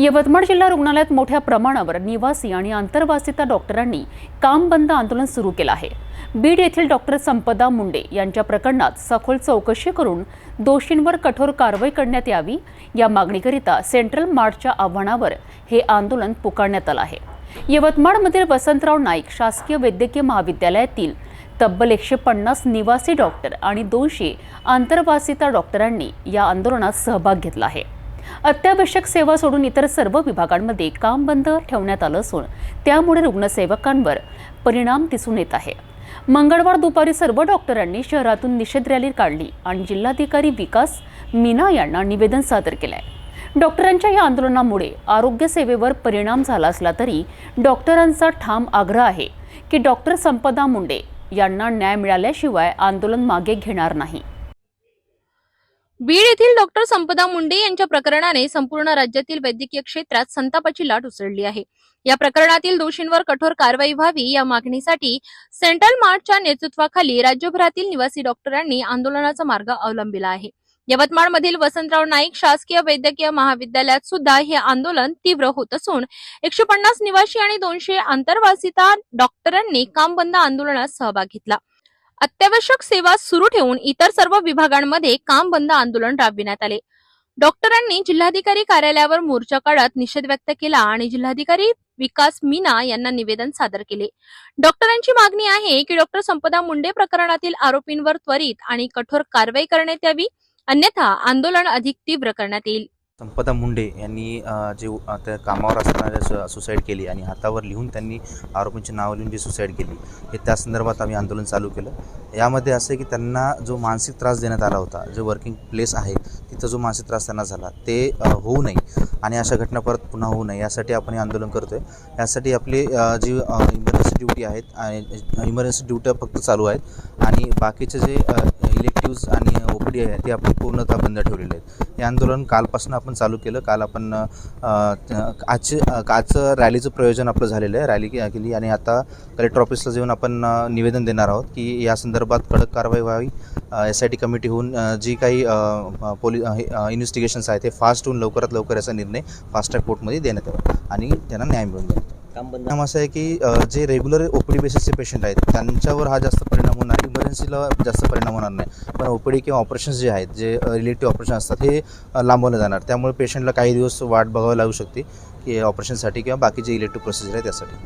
यवतमाळ जिल्हा रुग्णालयात मोठ्या प्रमाणावर निवासी आणि आंतरवासिता डॉक्टरांनी काम बंद आंदोलन सुरू केलं आहे. बीड येथील डॉक्टर संपदा मुंडे यांच्या प्रकरणात सखोल चौकशी करून दोषींवर कठोर कारवाई करण्यात यावी या मागणीकरिता सेंट्रल मार्चच्या आव्हानावर हे आंदोलन पुकारण्यात आलं आहे. यवतमाळमधील वसंतराव नाईक शासकीय वैद्यकीय महाविद्यालयातील तब्बल एकशे पन्नास निवासी डॉक्टर आणि दोनशे आंतरवासिता डॉक्टरांनी या आंदोलनात सहभाग घेतला आहे. अत्यावश्यक सेवा सोडून इतर सर्व विभागांमध्ये काम बंद ठेवण्यात आलं असून त्यामुळे रुग्णसेवकांवर परिणाम दिसून येत आहे. मंगळवार दुपारी सर्व डॉक्टरांनी शहरातून निषेध रॅली काढली आणि जिल्हाधिकारी विकास मीना यांना निवेदन सादर केलं आहे डॉक्टरांच्या या आंदोलनामुळे आरोग्य सेवेवर परिणाम झाला असला तरी डॉक्टरांचा ठाम आग्रह आहे की डॉक्टर संपदा मुंडे यांना न्याय मिळाल्याशिवाय आंदोलन मागे घेणार नाही. बीड येथील डॉक्टर संपदा मुंडे यांच्या प्रकरणाने संपूर्ण राज्यातील वैद्यकीय क्षेत्रात संतापाची लाट उसळली आहे. या प्रकरणातील दोषींवर कठोर कारवाई व्हावी या मागणीसाठी सेंट्रल मार्चच्या नेतृत्वाखाली राज्यभरातील निवासी डॉक्टरांनी आंदोलनाचा मार्ग अवलंबिला आहे. यवतमाळमधील वसंतराव नाईक शासकीय वैद्यकीय महाविद्यालयात सुद्धा हे आंदोलन तीव्र होत असून एकशे पन्नास निवासी आणि दोनशे आंतरवासिता डॉक्टरांनी काम बंद आंदोलनात सहभाग घेतला. अत्यावश्यक सेवा सुरू ठेवून इतर सर्व विभागांमध्ये काम बंद आंदोलन राबविण्यात आले. डॉक्टरांनी जिल्हाधिकारी कार्यालयावर मोर्चा काढत निषेध व्यक्त केला आणि जिल्हाधिकारी विकास मीना यांना निवेदन सादर केले. डॉक्टरांची मागणी आहे की डॉक्टर संपदा मुंडे प्रकरणातील आरोपींवर त्वरित आणि कठोर कारवाई करण्यात यावी अन्यथा आंदोलन अधिक तीव्र करण्यात येईल. संपदा मुंडे यांनी जे त्या कामावर असताना सुसाईड केली आणि हातावर लिहून त्यांनी आरोपींची नावं लिहून जी सुसाईड केली हे त्या संदर्भात आम्ही आंदोलन चालू केलं. यामध्ये असं की त्यांना जो मानसिक त्रास देण्यात आला होता जे वर्किंग प्लेस आहे तिथं जो मानसिक त्रास त्यांना झाला ते होऊ नये आणि अशा घटना परत पुन्हा होऊ नये यासाठी आपण हे आंदोलन करतो आहे यासाठी आपली जी इमर्जन्सी ड्युटी आहेत आणि इमर्जन्सी ड्युट्या फक्त चालू आहेत. आणि बाकीचे जे इलेक्टिव्ज आणि ओ पी डी आहे ते आपण पूर्णतः बंद ठेवलेले आहेत. हे आंदोलन कालपासून आपण चालू केलं. काल आपण आजचे आजचं रॅलीचं प्रयोजन आपलं झालेलं आहे. रॅली केली आणि आता कलेक्टर ऑफिसला जाऊन आपण निवेदन देणार आहोत की या संदर्भात कडक कारवाई व्हावी. एस आय टी कमिटी होऊन जी काही पोलीस इन्व्हेस्टिगेशन्स आहेत ते फास्ट होऊन लवकरात लवकर याचा निर्णय फास्ट ट्रॅक कोर्टमध्ये देण्यात यावा. आणि त्यांना न्याय मिळून द्यावा काम बंद परिणाम असं आहे की अ, जे रेग्युलर ओ पी डी बेसिसचे पेशंट आहेत त्यांच्यावर हा जास्त परिणाम होणार इमर्जन्सीला जास्त परिणाम होणार नाही. पण ओ पी डी किंवा ऑपरेशन्स जे आहेत जे रिलेटिव्ह ऑपरेशन असतात हे अ, जाणार. त्यामुळे पेशंटला काही दिवस वाट बघावी लागू शकते की ऑपरेशनसाठी किंवा बाकीचे इलेक्टिव्ह प्रोसिजर आहे त्यासाठी.